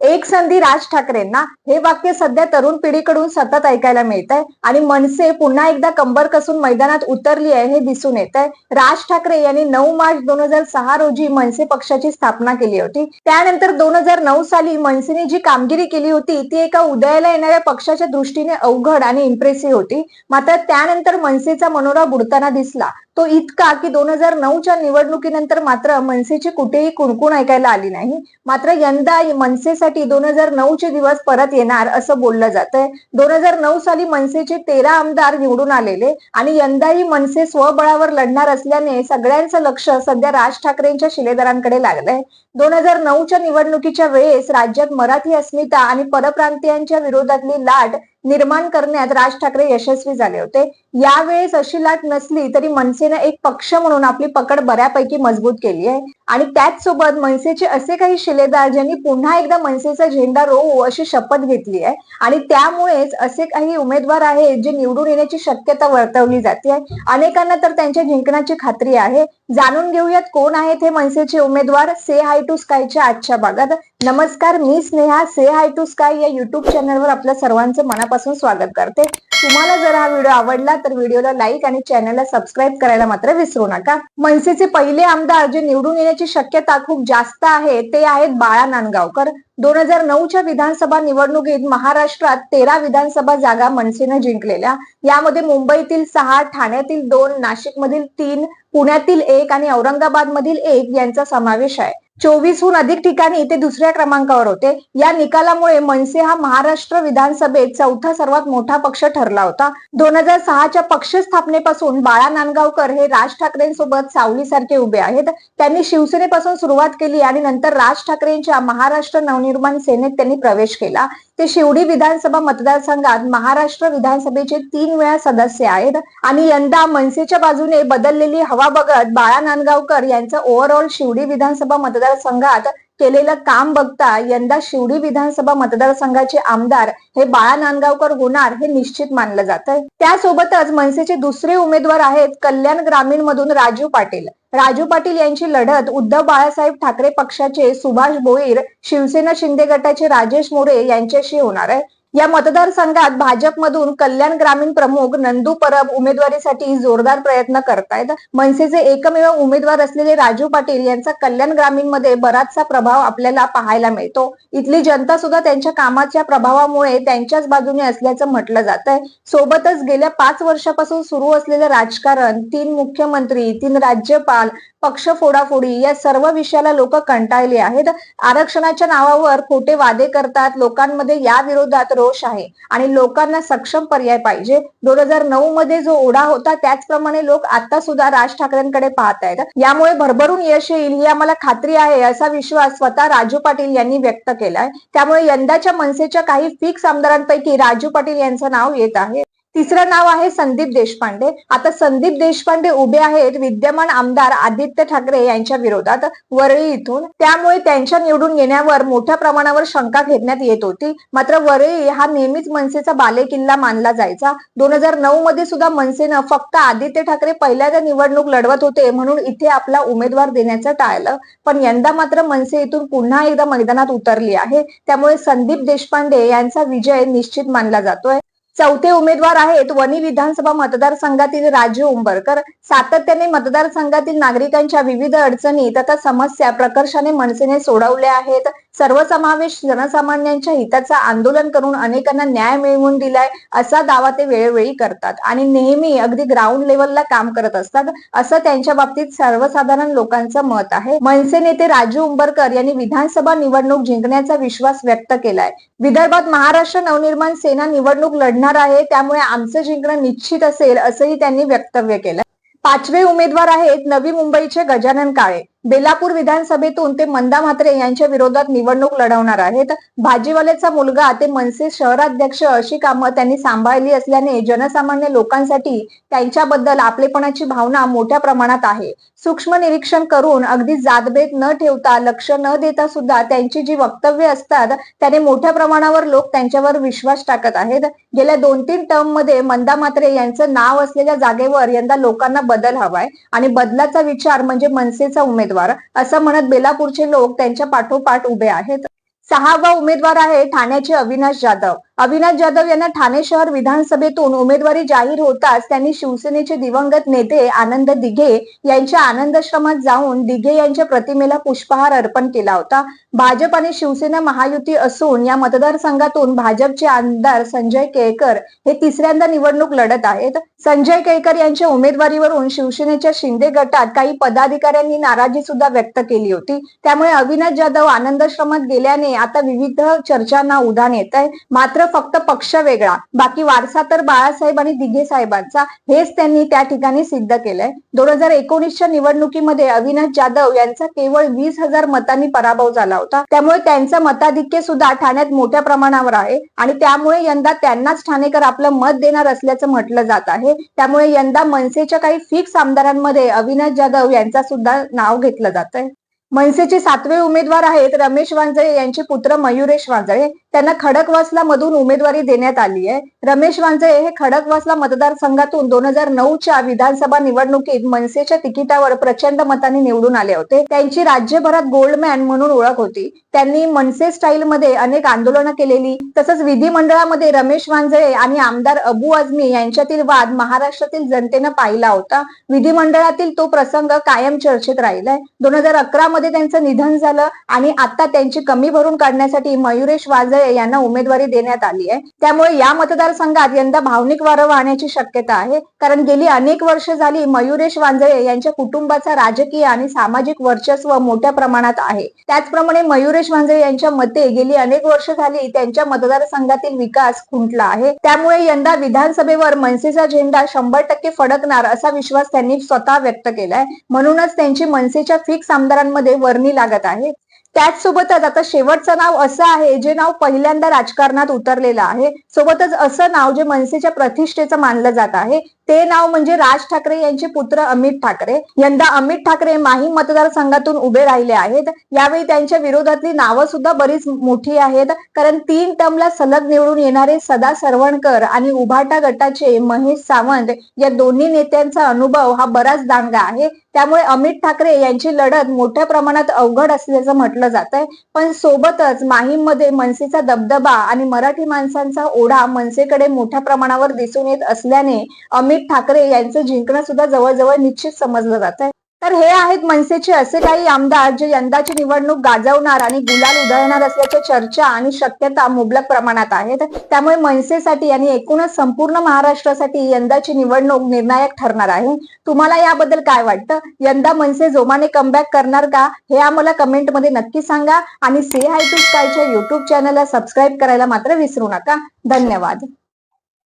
एक संधी राज ठाकरेंना हे वाक्य सध्या तरुण पिढीकडून सतत ऐकायला मिळत आहे आणि मनसे पुन्हा एकदा कंबर कसून मैदानात उतरली आहे हे दिसून येत आहे राज ठाकरे यांनी नऊ मार्च दोन हजार सहा रोजी मनसे पक्षाची स्थापना केली होती. त्यानंतर दोन हजार नऊ साली मनसेने जी कामगिरी केली होती ती एका उदयाला येणाऱ्या पक्षाच्या दृष्टीने अवघड आणि इम्प्रेसिव्ह होती. मात्र त्यानंतर मनसेचा मनोरा बुडताना दिसला. तो इतका की दोन हजार नऊच्या निवडणुकीनंतर मात्र मनसेची कुठेही कुणकुण ऐकायला आली नाही. मात्र यंदा मनसेसाठी दोन हजार नऊचे दिवस परत येणार असं बोललं जात आहे दोन हजार नऊ साली मनसेचे तेरा आमदार निवडून आलेले आणि यंदाही मनसे स्वबळावर लढणार असल्याने सगळ्यांचं लक्ष सध्या राज ठाकरेंच्या शिलेदारांकडे लागलंय. दोन हजार नऊच्या निवडणुकीच्या वेळेस राज्यात मराठी अस्मिता आणि परप्रांतीयांच्या विरोधातली लाट निर्माण करण्यात राज ठाकरे यशस्वी झाले होते. यावेळेस अशी लाट नसली तरी मनसेनं एक पक्ष म्हणून आपली पकड बऱ्यापैकी मजबूत केली आहे. आणि त्याच सोबत मनसेचे असे काही शिलेदार ज्यांनी पुन्हा एकदा मनसेचा झेंडा रोवू अशी शपथ घेतली आहे. आणि त्यामुळेच असे काही उमेदवार आहेत जे निवडून येण्याची शक्यता वर्तवली जाते अनेकांना तर त्यांच्या जिंकण्याची खात्री आहे. जाणून घेऊयात कोण आहेत हे मनसेचे उमेदवार. से हाय टू स्कायच्या आजच्या भागात. नमस्कार मी Sneha. Say hi to Sky या युट्यूब चॅनलवर आपल्या सर्वांचं मनापासून स्वागत करते. तुम्हाला जर हा व्हिडिओ आवडला तर व्हिडिओला लाईक आणि चॅनलला सबस्क्राईब करायला मात्र विसरू नका. मनसेचे पहिले आमदार जे निवडून येण्याची शक्यता खूप जास्त आहे ते आहेत बाळा नांदगावकर. दोन हजार नऊच्या विधानसभा निवडणुकीत महाराष्ट्रात तेरा विधानसभा जागा मनसेनं जिंकलेल्या. यामध्ये मुंबईतील सहा ठाण्यातील दोन नाशिकमधील तीन पुण्यातील एक आणि औरंगाबाद मधील एक यांचा समावेश आहे. चोवीसहून अधिक ठिकाणी ते दुसऱ्या क्रमांकावर होते. या निकालामुळे मनसे हा महाराष्ट्र विधानसभेत चौथा सर्वात मोठा पक्ष ठरला होता. दोन हजार सहाच्या पक्ष स्थापनेपासून बाळा नांदगावकर हे राज ठाकरेंसोबत सावलीसारखे उभे आहेत. त्यांनी शिवसेनेपासून सुरुवात केली आणि नंतर राज ठाकरेंच्या महाराष्ट्र नवनिर्माण सेनेत त्यांनी प्रवेश केला. ते शिवडी विधानसभा मतदारसंघात महाराष्ट्र विधानसभेचे तीन वेळा सदस्य आहेत. आणि यंदा मनसेच्या बाजूने बदललेली हवा बघत बाळा नांदगावकर यांचं ओव्हरऑल शिवडी विधानसभा मतदारसंघात केलेलं काम बघता यंदा शिवडी विधानसभा मतदारसंघाचे आमदार हे बाळा नांदगावकर होणार हे निश्चित मानलं जात आहे त्यासोबतच मनसेचे दुसरे उमेदवार आहेत कल्याण ग्रामीण मधून राजू पाटील. राजू पाटील यांची लढत उद्धव बाळासाहेब ठाकरे पक्षाचे सुभाष भोईर शिवसेना शिंदे गटाचे राजेश मोरे यांच्याशी होणार आहे. या मतदारसंघात भाजपमधून कल्याण ग्रामीण प्रमुख नंदू परब उमेदवारीसाठी जोरदार प्रयत्न करतायत. मनसेचे एकमेव उमेदवार असलेले राजू पाटील यांचा कल्याण ग्रामीणमध्ये बराचसा प्रभाव आपल्याला पाहायला मिळतो. इथली जनता सुद्धा त्यांच्या कामाच्या प्रभावामुळे त्यांच्याच बाजूने असल्याचं म्हटलं जात आहे सोबतच गेल्या पाच वर्षापासून सुरू असलेलं राजकारण तीन मुख्यमंत्री तीन राज्यपाल पक्ष फोडाफोडी या सर्व विषयाला लोक कंटाळले आहेत. आरक्षणाच्या नावावर खोटे वादे करतात. लोकांमध्ये या विरोधात रोष आहे. आणि लोकांना सक्षम पर्याय पाहिजे. दोन हजार नऊ मध्ये जो ओढा होता त्याचप्रमाणे लोक आता सुद्धा राज ठाकरेंकडे पाहत आहेत. यामुळे भरभरून यश येईल ही आम्हाला खात्री आहे असा विश्वास स्वतः राजू पाटील यांनी व्यक्त केलाय. त्यामुळे यंदाच्या मनसेच्या काही फिक्स आमदारांपैकी राजू पाटील यांचं नाव येत आहे. तिसरं नाव आहे संदीप देशपांडे. आता संदीप देशपांडे उभे आहेत विद्यमान आमदार आदित्य ठाकरे यांच्या विरोधात वरळी इथून. त्यामुळे त्यांच्या निवडून येण्यावर मोठ्या प्रमाणावर शंका घेण्यात येत होती. मात्र वरळी हा नेहमीच मनसेचा बालेकिल्ला मानला जायचा. दोन हजार नऊ मध्ये सुद्धा मनसेनं फक्त आदित्य ठाकरे पहिल्यांदा निवडणूक लढवत होते म्हणून इथे आपला उमेदवार देण्याचं टाळलं. पण यंदा मात्र मनसे इथून पुन्हा एकदा मैदानात उतरली आहे. त्यामुळे संदीप देशपांडे यांचा विजय निश्चित मानला जातोय. चौथे उमेदवार आहेत वणी विधानसभा मतदारसंघातील राजू उंबरकर. सातत्याने मतदारसंघातील नागरिकांच्या विविध अडचणी तथा समस्या प्रकर्षाने मनसेने सोडवल्या आहेत. सर्वसमावेश जनसामान्यांच्या हिताचा आंदोलन करून अनेकांना न्याय मिळवून दिलाय असा दावा ते वेळोवेळी करतात आणि नेहमी अगदी ग्राउंड लेवलला काम करत असतात असं त्यांच्या बाबतीत सर्वसाधारण लोकांचं मत आहे. मनसे नेते राजू उंबरकर यांनी विधानसभा निवडणूक जिंकण्याचा विश्वास व्यक्त केलाय. विदर्भात महाराष्ट्र नवनिर्माण सेना निवडणूक लढणार आहे त्यामुळे आमचं जिंकणं निश्चित असेल असंही त्यांनी वक्तव्य केलं. पाचवे उमेदवार आहेत नवी मुंबईचे गजानन काळे. बेलापूर विधानसभेतून ते मंदा म्हात्रे यांच्या विरोधात निवडणूक लढवणार आहेत. भाजीवाल्याचा मुलगा ते मनसे शहराध्यक्ष अशी कामं त्यांनी सांभाळली असल्याने जनसामान्य लोकांसाठी त्यांच्याबद्दल आपलेपणाची भावना मोठ्या प्रमाणात आहे. सूक्ष्म निरीक्षण करून अगदी जातभेद न ठेवता लक्ष न देता सुद्धा त्यांची जी वक्तव्य असतात त्याने मोठ्या प्रमाणावर लोक त्यांच्यावर विश्वास टाकत आहेत. गेल्या दोन तीन टर्ममध्ये मंदा म्हात्रे यांचं नाव असलेल्या जागेवर यंदा लोकांना बदल हवाय आणि बदलाचा विचार म्हणजे मनसेचा उमेदवार असं म्हणत बेलापूरचे लोक त्यांच्या पाठोपाठ उभे आहेत. सहावा उमेदवार आहे ठाण्याचे अविनाश जाधव. अविनाश जाधव यांना ठाणे शहर विधानसभेतून उमेदवारी जाहीर होताच त्यांनी शिवसेनेचे दिवंगत नेते आनंद दिघे यांच्या आनंदाश्रमात जाऊन दिघे यांच्या प्रतिमेला पुष्पहार अर्पण केला होता. भाजप आणि शिवसेना महायुती असून या मतदारसंघातून भाजपचे आमदार संजय केळकर हे तिसऱ्यांदा निवडणूक लढत आहेत. संजय केळकर यांच्या उमेदवारीवरून शिवसेनेच्या शिंदे गटात काही पदाधिकाऱ्यांनी नाराजी सुद्धा व्यक्त केली होती. त्यामुळे अविनाश जाधव आनंदाश्रमात गेल्याने आता विविध चर्चांना उधाण येत आहे मात्र फक्त पक्ष वेगळा. बाकी वारसा तर बाळासाहेब आणि दिघे साहेबांचा. हेच त्यांनी त्या ठिकाणी सिद्ध केलंय. दोन हजार एकोणीसच्या निवडणुकीमध्ये अविनाश जाधव यांचा केवळ वीस हजार मतांनी पराभव झाला होता. त्यामुळे त्यांचं मताधिक्य सुद्धा ठाण्यात मोठ्या प्रमाणावर आहे. आणि त्यामुळे यंदा त्यांनाच ठाणेकर आपलं मत देणार असल्याचं म्हटलं जात आहे. त्यामुळे यंदा मनसेच्या काही फिक्स आमदारांमध्ये अविनाश जाधव यांचा सुद्धा नाव घेतलं जात आहे मनसेचे सातवे उमेदवार आहेत रमेश वांजळे यांचे पुत्र मयुरेश वांजळे. त्यांना खडकवासला मधून उमेदवारी देण्यात आली आहे. रमेश वांजे हे खडकवासला मतदारसंघातून दोन हजार नऊच्या विधानसभा निवडणुकीत मनसेच्या तिकिटावर प्रचंड मताने निवडून आले होते. त्यांची राज्यभरात गोल्डमॅन म्हणून ओळख होती. त्यांनी मनसे स्टाईल मध्ये अनेक आंदोलनं केलेली तसंच विधिमंडळामध्ये रमेश वांजळे आणि आमदार अबू आझमी यांच्यातील वाद महाराष्ट्रातील जनतेनं पाहिला होता. विधिमंडळातील तो प्रसंग कायम चर्चेत राहिलाय. दोन हजार अकरा मध्ये त्यांचं निधन झालं आणि आता त्यांची कमी भरून काढण्यासाठी मयुरेश वाजळे यांना उमेदवारी देण्यात आली आहे. त्यामुळे या मतदारसंघात यंदा भावनिक वारं वाहण्याची शक्यता आहे. कारण गेली अनेक वर्ष झाली मयुरेश वांजळे यांच्या कुटुंबाचा राजकीय आणि सामाजिक वर्चस्व मोठ्या प्रमाणात आहे. त्याचप्रमाणे मयुरेश वांजळे यांच्या मते गेली अनेक वर्ष झाली त्यांच्या मतदारसंघातील विकास खुंटला आहे. त्यामुळे यंदा विधानसभेवर मनसेचा झेंडा शंभर टक्के फडकणार असा विश्वास त्यांनी स्वतः व्यक्त केलाय. म्हणूनच त्यांची मनसेच्या फिक्स आमदारांमध्ये वर्णी लागत आहे. त्याचसोबतच आता शेवटचं नाव असं आहे जे नाव पहिल्यांदा राजकारणात उतरलेलं आहे. सोबतच असं नाव जे मनसेच्या प्रतिष्ठेचं मानलं जात आहे ते नाव म्हणजे राज ठाकरे यांचे पुत्र अमित ठाकरे. यंदा अमित ठाकरे माही मतदारसंघातून उभे राहिले आहेत. यावेळी त्यांच्या विरोधातली नावं सुद्धा बरीच मोठी आहेत. कारण तीन टर्मला सलग निवडून येणारे सदा सरवणकर आणि उभाटा गटाचे महेश सावंत या दोन्ही नेत्यांचा अनुभव हा बराच दांडगा आहे. त्यामुळे अमित ठाकरे यांची लढत मोठ्या प्रमाणात अवघड असल्याचं म्हटलं जात आहे पण सोबतच माहीममध्ये मनसेचा दबदबा आणि मराठी माणसांचा ओढा मनसेकडे मोठ्या प्रमाणावर दिसून येत असल्याने अमित ठाकरे यांचं जिंकणं सुद्धा जवळजवळ निश्चित समजलं जात आहे तर हे आहेत मनसेचे असे काही आमदार जे यंदाची निवडणूक गाजवणार आणि गुलाल उधळणार असल्याच्या चर्चा आणि शक्यता मुबलक प्रमाणात आहेत. त्यामुळे मनसेसाठी आणि एकूणच संपूर्ण महाराष्ट्रासाठी यंदाची निवडणूक निर्णायक ठरणार आहे. तुम्हाला याबद्दल काय वाटतं? यंदा मनसे जोमाने कमबॅक करणार का? हे आम्हाला कमेंटमध्ये नक्की सांगा आणि से हाय टू स्कायच्या युट्यूब चॅनलला सबस्क्राईब करायला मात्र विसरू नका. धन्यवाद.